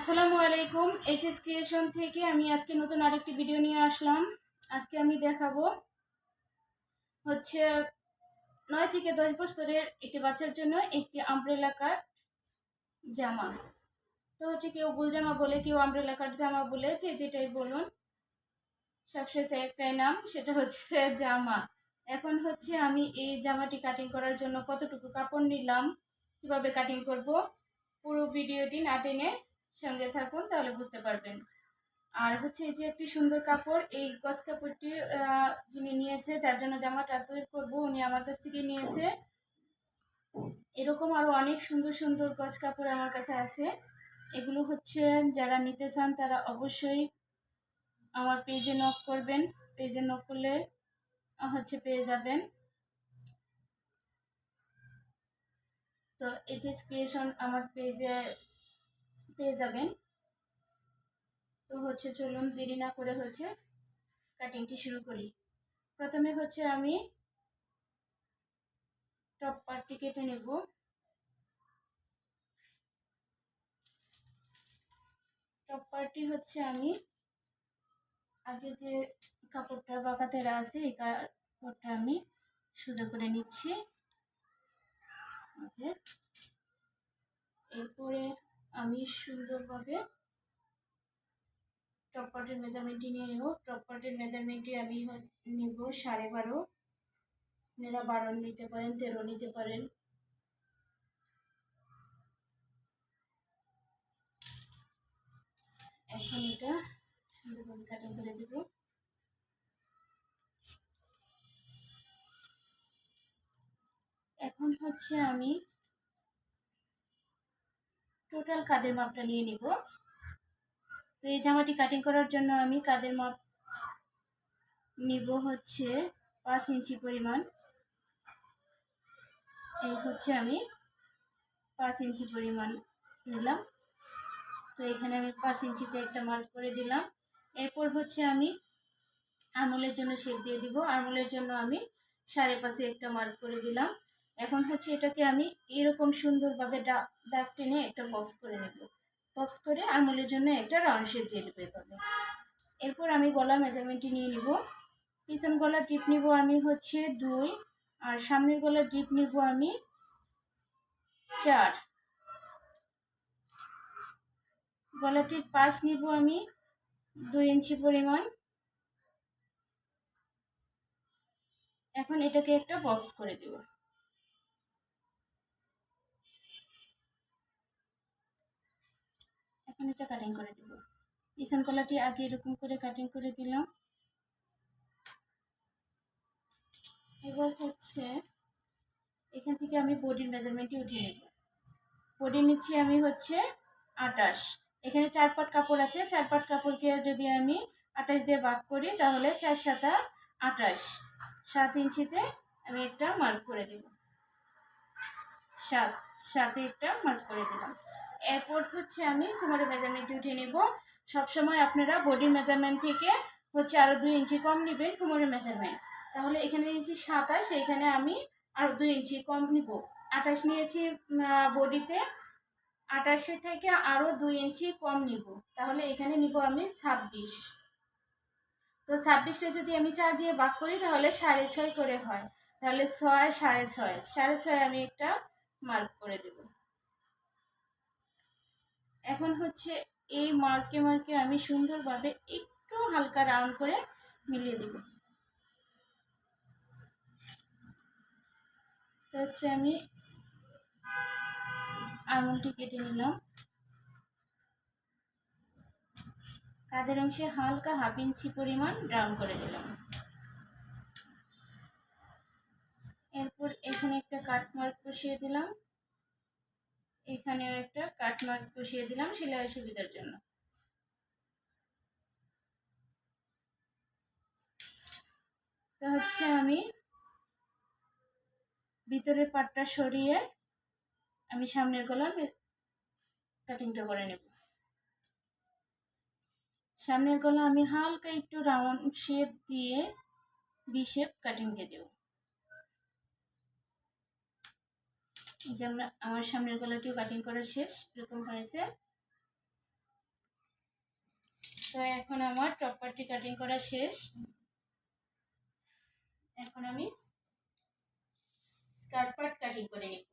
আসসালামু আলাইকুম H S creation থেকে আমি আজকে নতুন আরেকটি ভিডিও নিয়ে আসলাম। আজকে আমি দেখাবো হচ্ছে নয় থেকে দশ বছরের একটি বাচ্চার জন্য একটি আমব্রেলা কাট জামা। তো হচ্ছে কেউ গুল জামা বলে, কেউ আমব্রেলা কাট জামা বলে, যে যেটাই বলুন সবশেষে একটাই নাম, সেটা হচ্ছে জামা। এখন হচ্ছে আমি এই জামাটি কাটিং করার জন্য কতটুকু কাপড় নিলাম, কীভাবে কাটিং করব, পুরো ভিডিওটি না টেনে সঙ্গে থাকুন, তাহলে বুঝতে পারবেন। আর হচ্ছে এই যে একটি সুন্দর কাপড়, এই গজ কাপড়টি যিনি নিয়েছে, যার জন্য জামাটা তৈরি করব, উনি আমার কাছ থেকে নিয়েছে। এরকম আরও অনেক সুন্দর সুন্দর গজ কাপড় আমার কাছে আছে। এগুলো হচ্ছে যারা নিতে চান, তারা অবশ্যই আমার পেজে নক করবেন। পেজে নক করলে হচ্ছে পেয়ে যাবেন। তো এইচএস ক্রিয়েশন আমার পেজে পেয়ে যাবেন। তো হচ্ছে চলুন দেরি না করে হচ্ছে কাটিংটি শুরু করি। প্রথমে হচ্ছে আমি টপ পার্টটি কেটে নেব। টপ পার্টটি হচ্ছে আমি আগে যে কাপড়টা বাঁকাতেরা আছে, এই কাপড়টা আমি সোজা করে নিচ্ছি। এরপরে আমি সুন্দরভাবে টপ পার্টের মেজারমেন্টটি নিয়ে নেব। টপ পার্টের মেজারমেন্টটি আমি নিব সাড়ে বারো। আপনারা বারো নিতে পারেন, তেরো নিতে পারেন। এখন এটা সুন্দরভাবে কাটিং করে দেব। এখন হচ্ছে আমি টোটাল কাদের মাপটা নিয়ে নিব? তো এই জামাটি কাটিং করার জন্য আমি কাদের মাপ নিব হচ্ছে পাঁচ ইঞ্চি পরিমাণ। এই হচ্ছে আমি পাঁচ ইঞ্চি পরিমাণ নিলাম। তো এখানে আমি পাঁচ ইঞ্চিতে একটা মার্ক করে দিলাম। এরপর হচ্ছে আমি আঙুলের জন্য শেপ দিয়ে দিব। আঙুলের জন্য আমি সাড়ে পাঁচে একটা মার্ক করে দিলাম। এখন হচ্ছে এটাকে আমি এরকম সুন্দরভাবে দাগ দাগ টেনে একটা বক্স করে নেব। বক্স করে আঙুলের জন্য একটা রাউন্ড শেপ দিয়ে দেবো এভাবে। এরপর আমি গলা মেজারমেন্টটি নিয়ে নিব। পিছন গলার টিপ নিব আমি হচ্ছে দুই, আর সামনের গলার টিপ নিব আমি চার। গলাটির পাশ নিব আমি দুই ইঞ্চি পরিমাণ। এখন এটাকে একটা বক্স করে দেব। এখন এটা কাটিং করে দেব। পিছন কলাটি আগে এরকম করে কাটিং করে দিলাম। এবার হচ্ছে এখান থেকে আমি বডির মেজারমেন্টটি উঠিয়ে নেব। বডি নিচ্ছি আমি হচ্ছে আটাশ এখানে চার পাট কাপড় আছে। চার পাট কাপড়কে যদি আমি আটাশ দিয়ে ভাগ করি, তাহলে চার সাতা আটাশ সাত ইঞ্চিতে আমি একটা মার্ক করে দেব। সাত, সাতে একটা মার্ক করে দিলাম। এরপর হচ্ছে আমি কোমরের মেজারমেন্ট উঠিয়ে নেব। সবসময় আপনারা বডির মেজারমেন্ট থেকে হচ্ছে আরও দুই ইঞ্চি কম নেবেন কোমরের মেজারমেন্ট তাহলে এখানে নিয়েছি সাতাশ এখানে আমি আরও দুই ইঞ্চি কম নিব। আঠাশ নিয়েছি বডিতে আটাশে থেকে আরও দুই ইঞ্চি কম নিব। তাহলে এখানে নিব আমি ছাব্বিশ। তো ছাব্বিশটা যদি আমি চার দিয়ে ভাগ করি, তাহলে সাড়ে ছয় করে হয়। তাহলে ছয়, সাড়ে ছয়। সাড়ে ছয় আমি একটা মার্ক করে দেব। এখন হচ্ছে এই মার্কে মার্কে আমি সুন্দরভাবে একটু হালকা রাউন্ড করে মিলিয়ে দেব। তো হচ্ছে আমি আঙুলটি কেটে নিলাম। কাদের অংশে হালকা হাফ ইঞ্চি পরিমাণ ব্রাউন করে দিলাম। এরপর এখানে একটা কাট মার্ক বসিয়ে দিলাম। এখানেও একটা কাট মার্ক বসিয়ে দিলাম সেলাইয়ের সুবিধার জন্য। তো হচ্ছে আমি ভিতরের পাটটা সরিয়ে আমি সামনের গলার কাটিংটা করে নেব। সামনের গলা আমি হালকা একটু রাউন্ড শেপ দিয়ে বি শেপ কাটিং দিয়ে দেব। আমার সামনের গলাটিও কাটিং করা শেষ, এরকম হয়েছে। তো এখন আমার টপ পার্টটি কাটিং করা শেষ। এখন আমি স্কার্ট পার্ট কাটিং করে নিব।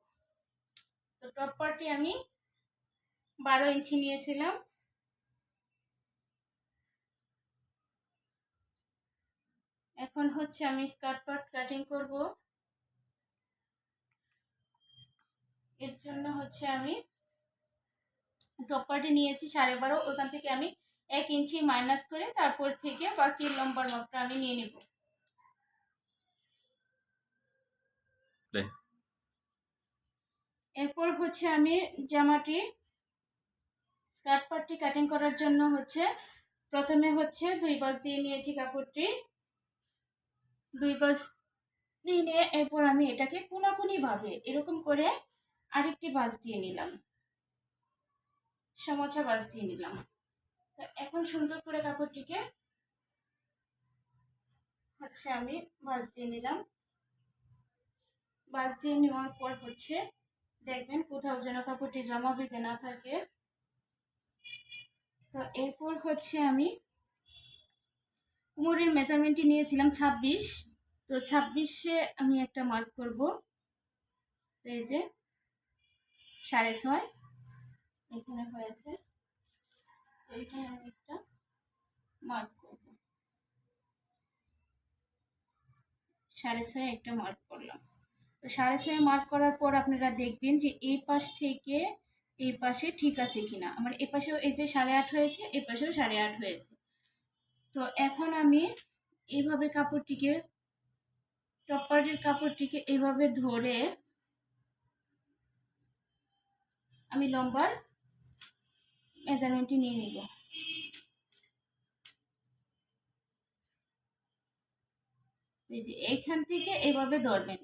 তো টপ পার্টটি আমি বারো ইঞ্চি নিয়েছিলাম। এখন হচ্ছে আমি স্কার্ট পার্ট কাটিং করব। এর জন্য হচ্ছে আমি টপ পার্টে নিয়েছি সাড়ে বারো। ওখান থেকে আমি এক ইঞ্চি মাইনাস করে তারপর থেকে বাকি লম্বার মাপটা আমি নিয়ে নেব। এরপর হচ্ছে আমি জামাটি স্কার্ট পার্টটি কাটিং করার জন্য হচ্ছে প্রথমে হচ্ছে দুই বাস দিয়ে নিয়েছি কাপড়টি। দুই বাস দিয়ে নিয়ে এরপর আমি এটাকে কোনাকুনি ভাবে এরকম করে আরেকটি বাস দিয়ে নিলাম। সমচা বাস দিয়ে নিলাম। তো এখন সুন্দর করে কাপড়টিকে হচ্ছে আমি বাস দিয়ে নিলাম। বাস দিয়ে নেওয়ার পর হচ্ছে দেখবেন কোথাও যেন কাপড়টি জমা বেঁধে না থাকে। তো এরপর হচ্ছে আমি কোমরের মেজারমেন্টটি নিয়েছিলাম ছাব্বিশ। তো ছাব্বিশে আমি একটা মার্ক করব। এই যে সাড়ে ছয়। এখানে হয়েছে। একটা মার্ক করব। সাড়ে ছয় একটা মার্ক করলাম। তো সাড়ে ছয় মার্ক করার পর আপনারা দেখবেন যে এই পাশ থেকে এই পাশে ঠিক আছে কিনা। আমার এ পাশেও এই যে সাড়ে আট হয়েছে, এ পাশেও সাড়ে আট হয়েছে। তো এখন আমি এইভাবে কাপড়টিকে টপ টপারের কাপড়টিকে এইভাবে ধরে আমি লম্বার মেজারমেন্টটি নিয়ে নিব। এই যে এইখান থেকে এভাবে ধরবেন।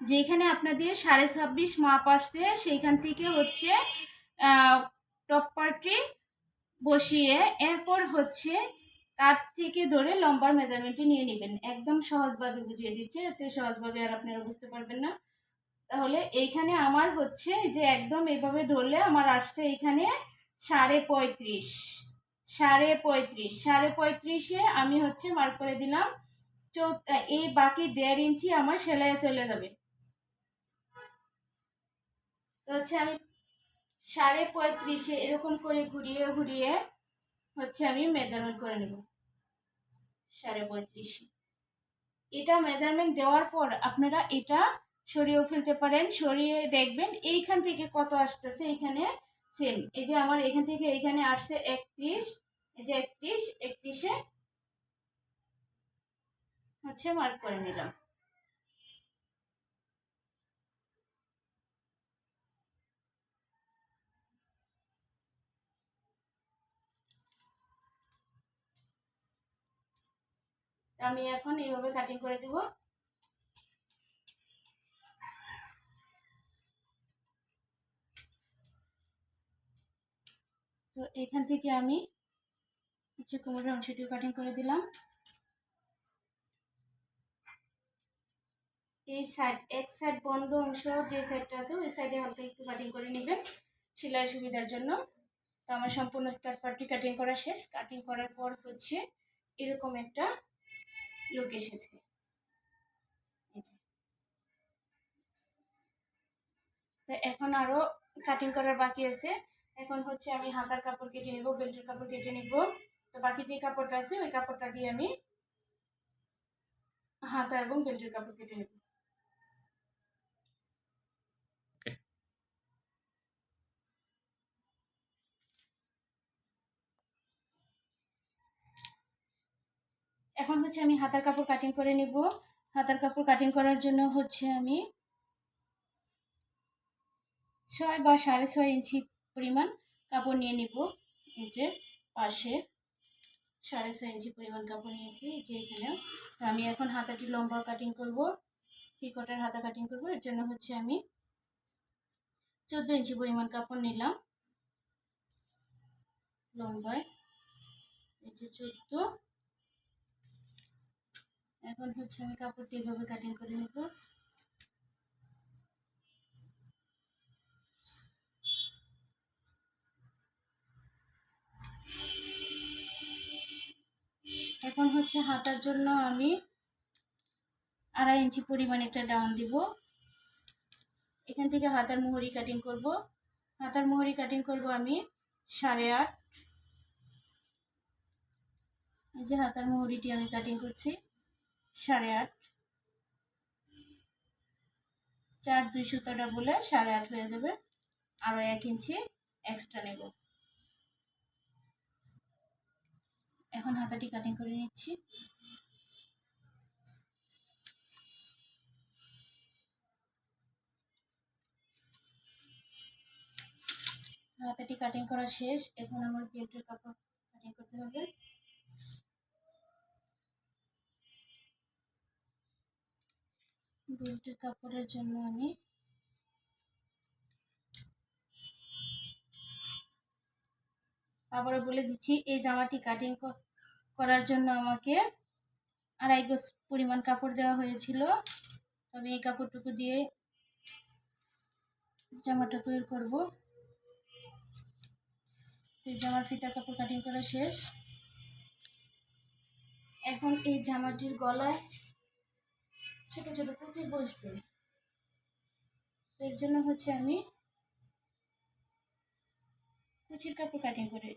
যেখানে আপনাদের সাড়ে ছাব্বিশ মাপ আসছে, সেইখান থেকে হচ্ছে টপ পার্টটি বসিয়ে এরপর হচ্ছে কাঠ থেকে ধরে লম্বার মেজারমেন্টটি নিয়ে নেবেন। একদম সহজভাবে বুঝিয়ে দিচ্ছে সে সহজভাবে আর আপনারা বুঝতে পারবেন না। তাহলে এইখানে আমার হচ্ছে যে একদম এভাবে ধরলে আমার আসছে এইখানে সাড়ে পঁয়ত্রিশ সাড়ে পঁয়ত্রিশ, সাড়ে পঁয়ত্রিশে আমি হচ্ছে মার্ক করে দিলাম এই বাকি দেড় ইঞ্চি আমার সেলাইয়ে চলে যাবে। তো হচ্ছে আমি সাড়ে পঁয়ত্রিশে এরকম করে ঘুরিয়ে ঘুরিয়ে হচ্ছে আমি মেজারমেন্ট করে নেব। সাড়ে পঁয়ত্রিশে। এটা মেজারমেন্ট দেওয়ার পর আপনারা এটা সরিয়েও ফেলতে পারেন, সরিয়ে দেখবেন এইখান থেকে কত আসতেছে এখানে সেম। এই যে আমার এখান থেকে এইখানে আসছে একত্রিশ, এই যে একত্রিশ, একত্রিশে হচ্ছে মার্ক করে নিলাম। আমি এখন এইভাবে কাটিং করে দেব। তো এখান থেকে আমি হচ্ছে কোমরের অংশটিও কাটিং করে দিলাম। এই সাইড এক সাইড বন্ধ অংশ যে সাইডটা আছে, ওই সাইডে হালকা একটু কাটিং করে নেবেন সেলাই সুবিধার জন্য। তো আমার সম্পূর্ণ স্কার্ট পার্টি কাটিং করা শেষ। কাটিং করার পর হচ্ছে এরকম একটা লুক এসেছে। তো এখন আরও কাটিং করার বাকি আছে। এখন হচ্ছে আমি হাতার কাপড় কেটে নিব বেল্টের কাপড় কেটে নিব। তো বাকি যে কাপড়টা আছে ওই কাপড়টা দিয়ে আমি হাতা এবং বেল্টের কাপড় কেটে নেব। এখন হচ্ছে আমি হাতার কাপড় কাটিং করে নিব। হাতার কাপড় কাটিং করার জন্য হচ্ছে আমি ছয় বা সাড়ে ছয় ইঞ্চি পরিমাণ কাপড় নিয়ে নিব। এই যে পাশে সাড়ে ছয় ইঞ্চি পরিমাণ কাপড় নিয়েছি। যে এখানেও। তো আমি এখন হাতাটি লম্বা কাটিং করব। থ্রি হাতা কাটিং করব। এর জন্য হচ্ছে আমি চোদ্দ ইঞ্চি পরিমাণ কাপড় নিলাম। লম্বায়। এই যে চোদ্দ। এখন হচ্ছে আমি কাপড়টি এভাবে কাটিং করে নেব। হচ্ছে হাতার জন্য আমি আড়াই ইঞ্চি পরিমাণ একটা ডাউন দিব। এখান থেকে হাতার মোহরি কাটিং করব। হাতার মোহরি কাটিং করব আমি সাড়ে আট। এই যে হাতার মোহরিটি আমি কাটিং করছি সাড়ে আট। চার দুই সুতাটা বলে সাড়ে আট হয়ে যাবে। আরও এক ইঞ্চি এক্সট্রা নেব। এখন হাতাটি কাটিং করে নিচ্ছি। হাতাটি কাটিং করা শেষ। এখন আমার বেল্টের কাপড় কাটিং করতে হবে। বেল্টের কাপড়ের জন্য আমি আবারও বলে দিচ্ছি, এই জামাটি কাটিং করার জন্য আমাকে আড়াই গজ পরিমাণ কাপড় দেওয়া হয়েছিল। আমি এই কাপড়টুকু দিয়ে জামাটা তৈরি করব। তো জামার ফিতার কাপড় কাটিং করা শেষ। এখন এই জামাটির গলায় ছোট ছোট কুচি বসবে। তো এর জন্য হচ্ছে আমি কুচির কাপড় কাটিং করে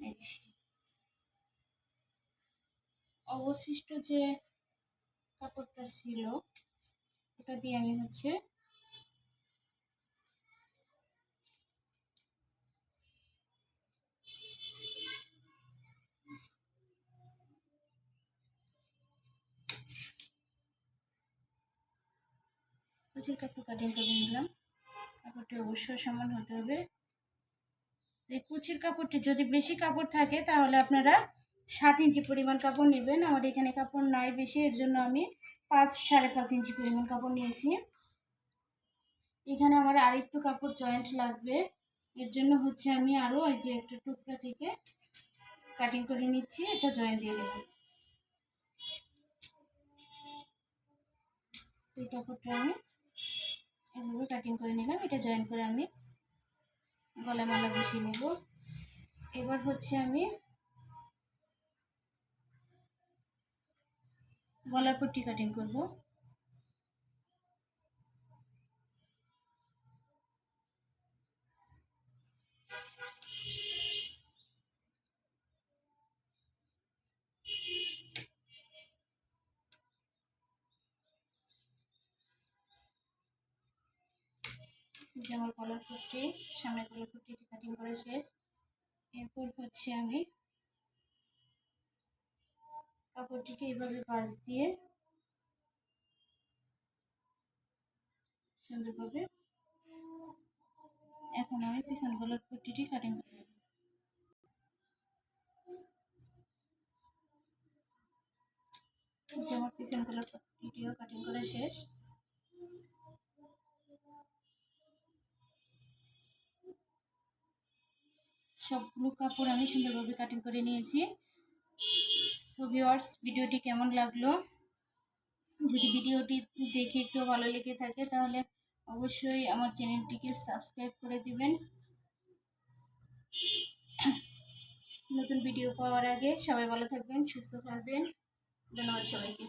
নিচ্ছি অবশিষ্ট যে কাপড়টা ছিল, ওটা দিয়ে আমি হচ্ছে কাপড় কাটিং করে নিলাম। কাপড়টি অবশ্যই সমান হতে হবে। এই কুচির কাপড়টি যদি বেশি কাপড় থাকে, তাহলে আপনারা সাত ইঞ্চি পরিমাণ কাপড় নেবেন। আমার এখানে কাপড় নাই বেশি, এর জন্য আমি পাঁচ, সাড়ে পাঁচ ইঞ্চি পরিমাণ কাপড় নিয়েছি। এখানে আমার আরেকটু কাপড় জয়েন্ট লাগবে। এর জন্য হচ্ছে আমি আরও এই যে একটা টুকরা থেকে কাটিং করে নিচ্ছি, এটা জয়েন্ট দিয়ে দেবো এই কাপড়টা আমি এভাবে কাটিং করে নিলাম, এটা জয়েন করে আমি গলায় মালা বসিয়ে নেব। এবার হচ্ছে আমি গলার পট্টি কাটিং করব। ফুটটি সামনের কলার ফুটটি কাটিং করা শেষ। এরপর হচ্ছে আমি কাপড়টিকে এইভাবে পাশ দিয়ে সুন্দরভাবে এখন আমি পিছন গলার ফুটটি কাটিং করে যে আমার পিছন গলার ফুটটিও কাটিং করা শেষ। সবগুলো কাপড় আমি সুন্দরভাবে কাটিং করে নিয়েছি। তো ভিওয়ার্স ভিডিওটি কেমন লাগল? যদি ভিডিওটি দেখে একটু ভালো লেগে থাকে, তাহলে অবশ্যই আমার চ্যানেলটিকে সাবস্ক্রাইব করে দিবেন। নতুন ভিডিও পাওয়ার আগে সবাই ভালো থাকবেন, সুস্থ থাকবেন। ধন্যবাদ সবাইকে।